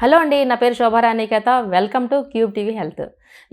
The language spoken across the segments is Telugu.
హలో అండి నా పేరు శోభారాణికేత welcome to cube TV health.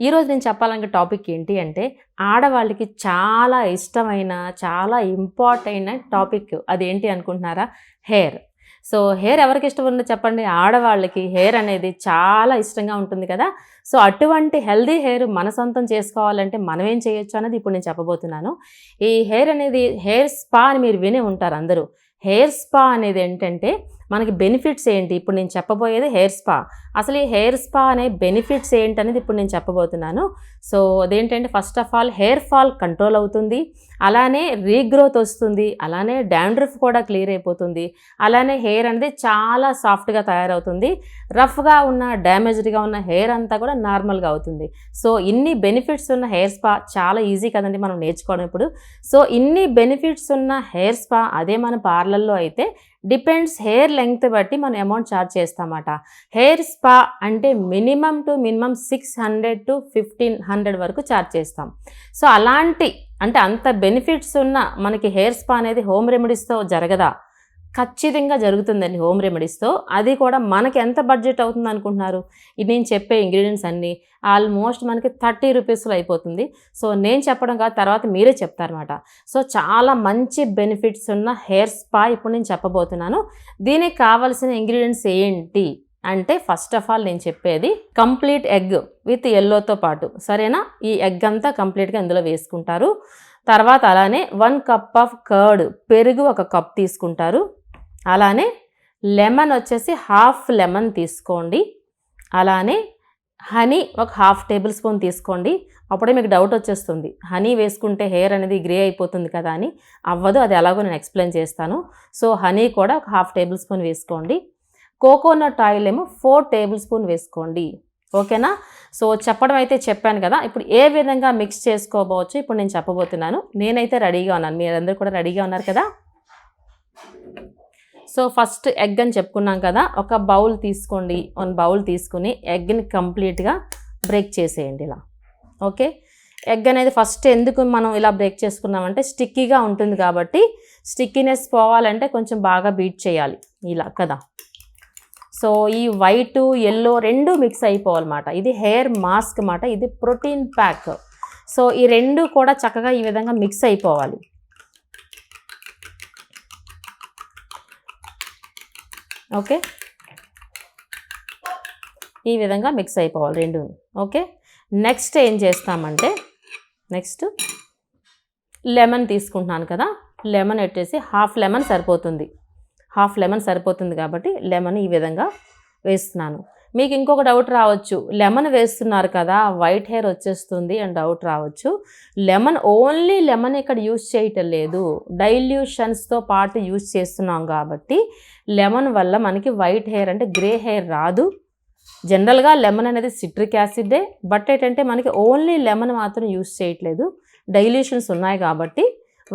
ఈరోజు నేను చెప్పాలనుకున్న టాపిక్ ఏంటి అంటే ఆడవాళ్ళకి చాలా ఇష్టమైన చాలా ఇంపార్టెంట్ అయిన టాపిక్. అదేంటి అనుకుంటున్నారా? హెయిర్. సో హెయిర్ ఎవరికి ఇష్టం ఉందో చెప్పండి. ఆడవాళ్ళకి హెయిర్ అనేది చాలా ఇష్టంగా ఉంటుంది కదా. సో అటువంటి హెల్దీ హెయిర్ మన సొంతం చేసుకోవాలంటే మనం ఏం చేయొచ్చు అనేది ఇప్పుడు నేను చెప్పబోతున్నాను. ఈ హెయిర్ అనేది హెయిర్ స్పా అని మీరు వినే ఉంటారు అందరూ. హెయిర్ స్పా అనేది ఏంటంటే మనకి బెనిఫిట్స్ ఏంటి? ఇప్పుడు నేను చెప్పబోయేది హెయిర్ స్పా అసలు ఈ హెయిర్ స్పా అనే బెనిఫిట్స్ ఏంటి అనేది ఇప్పుడు నేను చెప్పబోతున్నాను. సో అదేంటంటే first of all hair fall control అవుతుంది. అలానే రీగ్రోత్ వస్తుంది. అలానే డాండ్రఫ్ కూడా క్లియర్ అయిపోతుంది. అలానే హెయిర్ అనేది చాలా సాఫ్ట్గా తయారవుతుంది. రఫ్గా ఉన్న డ్యామేజ్డ్గా ఉన్న హెయిర్ అంతా కూడా నార్మల్గా అవుతుంది. సో ఇన్ని బెనిఫిట్స్ ఉన్న హెయిర్ స్పా చాలా ఈజీ కదండి మనం నేర్చుకోవడం ఇప్పుడు. సో ఇన్ని బెనిఫిట్స్ ఉన్న హెయిర్ స్పా అదే మన పార్లర్లో అయితే డిపెండ్స్ హెయిర్ లెంగ్త్ బట్టి మనం అమౌంట్ ఛార్జ్ చేస్తామట. హెయిర్ స్పా అంటే minimum to minimum six hundred to fifteen hundred వరకు ఛార్జ్ చేస్తాం. సో అలాంటి అంటే అంత బెనిఫిట్స్ ఉన్న మనకి హెయిర్ స్పా అనేది హోమ్ రెమెడీస్తో జరగదా? ఖచ్చితంగా జరుగుతుందండి హోమ్ రెమెడీస్తో. అది కూడా మనకి ఎంత బడ్జెట్ అవుతుంది అనుకుంటున్నారు? ఇది నేను చెప్పే ఇంగ్రీడియంట్స్ అన్నీ ఆల్మోస్ట్ మనకి థర్టీ రూపీస్లో అయిపోతుంది. సో నేను చెప్పడం కాదు తర్వాత మీరే చెప్తారనమాట సో చాలా మంచి బెనిఫిట్స్ ఉన్న హెయిర్ స్పా ఇప్పుడు నేను చెప్పబోతున్నాను. దీనికి కావాల్సిన ఇంగ్రీడియంట్స్ ఏంటి? అంటే ఫస్ట్ ఆఫ్ ఆల్ నేను చెప్పేది కంప్లీట్ ఎగ్ విత్ ఎల్లోతో పాటు. సరేనా? ఈ ఎగ్ అంతా కంప్లీట్గా ఇందులో వేసుకుంటారు. తర్వాత అలానే వన్ కప్ ఆఫ్ కర్డ్ పెరుగు ఒక కప్ తీసుకుంటారు. అలానే లెమన్ వచ్చేసి హాఫ్ లెమన్ తీసుకోండి. అలానే హనీ ఒక హాఫ్ టేబుల్ స్పూన్ తీసుకోండి. అప్పుడే మీకు డౌట్ వచ్చేస్తుంది. హనీ వేసుకుంటే హెయిర్ అనేది గ్రే అయిపోతుంది కదా అని అవ్వదు అది ఎలాగో నేను ఎక్స్ప్లెయిన్ చేస్తాను. సో హనీ కూడా ఒక హాఫ్ టేబుల్ స్పూన్ వేసుకోండి. కోకోనట్ ఆయిల్ ఏమో ఫోర్ టేబుల్ స్పూన్ వేసుకోండి. ఓకేనా? సో చెప్పడం అయితే చెప్పాను కదా. ఇప్పుడు ఏ విధంగా మిక్స్ చేసుకోబోవచ్చు ఇప్పుడు నేను చెప్పబోతున్నాను. నేనైతే రెడీగా ఉన్నాను. మీరందరూ కూడా రెడీగా ఉన్నారు కదా? సో ఫస్ట్ ఎగ్ అని చెప్పుకున్నాం కదా ఒక బౌల్ తీసుకోండి. వన్ బౌల్ తీసుకుని ఎగ్ని కంప్లీట్గా బ్రేక్ చేసేయండి ఇలా. ఓకే? ఎగ్ అనేది ఫస్ట్ ఎందుకు మనం ఇలా బ్రేక్ చేసుకున్నామంటే స్టిక్కీగా ఉంటుంది కాబట్టి స్టిక్కీనెస్ పోవాలంటే కొంచెం బాగా బీట్ చేయాలి ఇలా కదా. సో ఈ వైట్ ఎల్లో రెండు మిక్స్ అయిపోవాలన్నమాట. ఇది హెయిర్ మాస్క్ అన్నమాట. ఇది ప్రోటీన్ ప్యాక్. సో ఈ రెండు కూడా చక్కగా ఈ విధంగా మిక్స్ అయిపోవాలి. ఓకే? ఈ విధంగా మిక్స్ అయిపోవాలి రెండు. ఓకే? నెక్స్ట్ ఏం చేస్తామంటే నెక్స్ట్ లెమన్ తీసుకుంటున్నాను కదా లెమన్ వచ్చేసి హాఫ్ లెమన్ సరిపోతుంది. హాఫ్ లెమన్ సరిపోతుంది కాబట్టి లెమన్ ఈ విధంగా వేస్తున్నాను. మీకు ఇంకొక డౌట్ రావచ్చు. లెమన్ వేస్తున్నారు కదా వైట్ హెయిర్ వచ్చేస్తుంది అని డౌట్ రావచ్చు. లెమన్ ఓన్లీ లెమన్ ఇక్కడ యూస్ చేయటం లేదు. డైల్యూషన్స్తో పాటు యూస్ చేస్తున్నాం కాబట్టి లెమన్ వల్ల మనకి వైట్ హెయిర్ అంటే గ్రే హెయిర్ రాదు. జనరల్గా లెమన్ అనేది సిట్రిక్ యాసిడే బట్ ఏంటంటే మనకి ఓన్లీ లెమన్ మాత్రం యూస్ చేయట్లేదు. డైల్యూషన్స్ ఉన్నాయి కాబట్టి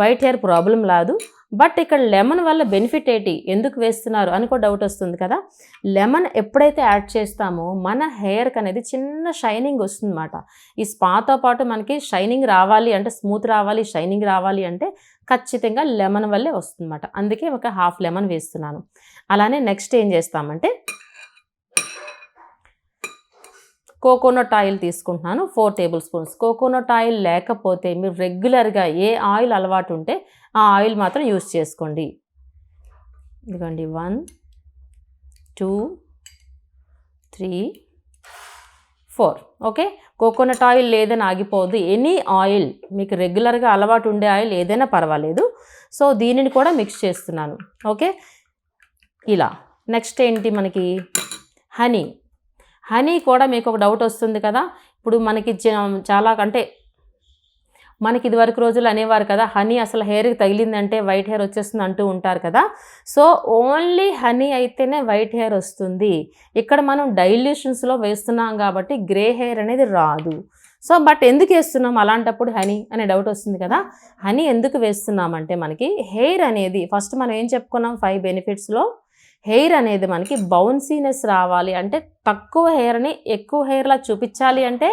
వైట్ హెయిర్ ప్రాబ్లం రాదు. బట్ ఇక్కడ లెమన్ వల్ల బెనిఫిట్ ఏంటి? ఎందుకు వేస్తున్నారు? అని కూడా డౌట్ వస్తుంది కదా. లెమన్ ఎప్పుడైతే యాడ్ చేస్తామో మన హెయిర్కి అనేది చిన్న షైనింగ్ వస్తుందన్నమాట. ఈ స్పాతో పాటు మనకి షైనింగ్ రావాలి అంటే స్మూత్ రావాలి షైనింగ్ రావాలి అంటే ఖచ్చితంగా లెమన్ వల్లే వస్తుందన్నమాట. అందుకే ఒక హాఫ్ లెమన్ వేస్తున్నాను. అలానే నెక్స్ట్ ఏం చేస్తామంటే కోకోనట్ ఆయిల్ తీసుకుంటున్నాను four tablespoons coconut oil లేకపోతే మీరు రెగ్యులర్గా ఏ ఆయిల్ అలవాటు ఉంటే ఆ ఆయిల్ మాత్రం యూస్ చేసుకోండి. ఇదిగోండి one two three four okay coconut oil లేదని ఆగిపోదు. ఎనీ ఆయిల్ మీకు రెగ్యులర్గా అలవాటు ఉండే ఆయిల్ ఏదైనా పర్వాలేదు. సో దీనిని కూడా మిక్స్ చేస్తున్నాను. ఓకే ఇలా. నెక్స్ట్ ఏంటి మనకి? హనీ హనీ కూడా మీకు ఒక డౌట్ వస్తుంది కదా? ఇప్పుడు మనకి చాలా అంటే మనకి ఇదివరకు రోజులు అనేవారు కదా హనీ అసలు హెయిర్కి తగిలిందంటే వైట్ హెయిర్ వచ్చేస్తుంది అంటూ ఉంటారు కదా. సో ఓన్లీ హనీ అయితేనే వైట్ హెయిర్ వస్తుంది. ఇక్కడ మనం డైల్యూషన్స్లో వేస్తున్నాం కాబట్టి గ్రే హెయిర్ అనేది రాదు. సో బట్ ఎందుకు వేస్తున్నాం? అలాంటప్పుడు హనీ అనే డౌట్ వస్తుంది కదా. హనీ ఎందుకు వేస్తున్నామంటే మనకి హెయిర్ అనేది ఫస్ట్ మనం ఏం చెప్పుకున్నాం? ఫైవ్ బెనిఫిట్స్లో హెయిర్ అనేది మనకి బౌన్సీనెస్ రావాలి. అంటే తక్కువ హెయిర్ని ఎక్కువ హెయిర్లా చూపించాలి అంటే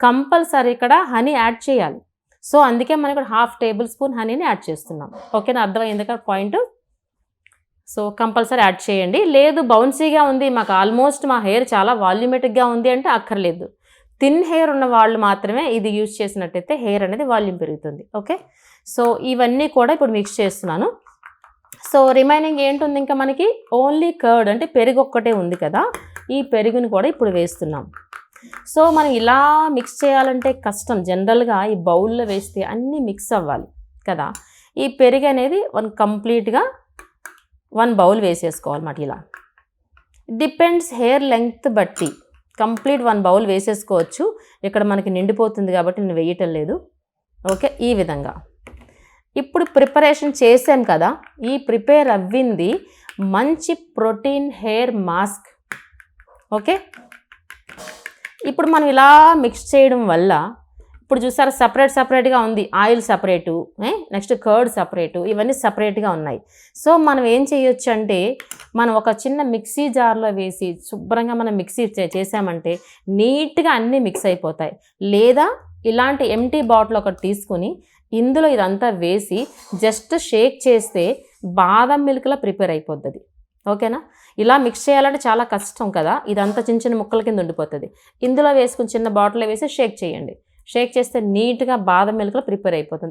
కంపల్సరీ ఇక్కడ హనీ యాడ్ చేయాలి. సో అందుకే మనం ఇక్కడ హాఫ్ టేబుల్ స్పూన్ హనీని యాడ్ చేస్తున్నాం. ఓకేనా? అర్థమైంది? కదా పాయింట్. సో కంపల్సరీ యాడ్ చేయండి. లేదు బౌన్సీగా ఉంది. మాకు ఆల్మోస్ట్ మా హెయిర్ చాలా వాల్యూమెటిక్గా ఉంది అంటే అక్కర్లేదు. థిన్ హెయిర్ ఉన్న వాళ్ళు మాత్రమే ఇది యూజ్ చేసినట్టయితే హెయిర్ అనేది వాల్యూమ్ పెరుగుతుంది. ఓకే? సో ఇవన్నీ కూడా ఇప్పుడు మిక్స్ చేస్తున్నాను. సో రిమైనింగ్ ఏంటుంది ఇంకా మనకి? ఓన్లీ కర్డ్ అంటే పెరుగు ఒక్కటే ఉంది కదా? ఈ పెరుగుని కూడా ఇప్పుడు వేస్తున్నాం. సో మనం ఇలా మిక్స్ చేయాలంటే కష్టం. జనరల్గా ఈ బౌల్లో వేస్తే అన్నీ మిక్స్ అవ్వాలి కదా? ఈ పెరుగు అనేది వన్ కంప్లీట్గా వన్ బౌల్ వేసేసుకోవాలన్నమాట ఇలా. డిపెండ్స్ హెయిర్ లెంగ్త్ బట్టి కంప్లీట్ వన్ బౌల్ వేసేసుకోవచ్చు. ఇక్కడ మనకి నిండిపోతుంది కాబట్టి నేను వేయటం లేదు. ఓకే ఈ విధంగా. ఇప్పుడు ప్రిపరేషన్ చేసాం కదా ఈ ప్రిపేర్ అవ్వింది. మంచి ప్రోటీన్ హెయిర్ మాస్క్. ఓకే? ఇప్పుడు మనం ఇలా మిక్స్ చేయడం వల్ల ఇప్పుడు చూసారా సపరేట్ సపరేట్గా ఉంది. Oil separate next curd separate ఇవన్నీ సపరేట్గా ఉన్నాయి. సో మనం ఏం చేయొచ్చు అంటే మనం ఒక చిన్న మిక్సీ జార్లో వేసి శుభ్రంగా మనం మిక్సీ చే- చేసామంటే నీట్గా అన్నీ మిక్స్ అయిపోతాయి. లేదా ఇలాంటి ఎంటీ బాటిల్ ఒకటి తీసుకుని ఇందులో ఇదంతా వేసి జస్ట్ షేక్ చేస్తే బాదం మిల్క్లా ప్రిపేర్ అయిపోతుంది ఓకేనా? ఇలా మిక్స్ చేయాలంటే చాలా కష్టం కదా? ఇదంతా చిన్న చిన్న ముక్కల కింద ఉండిపోతుంది. ఇందులో వేసుకుని చిన్న బాటిల్లో వేసి షేక్ చేయండి. షేక్ చేస్తే నీట్గా బాదం మిల్క్లో ప్రిపేర్ అయిపోతుంది.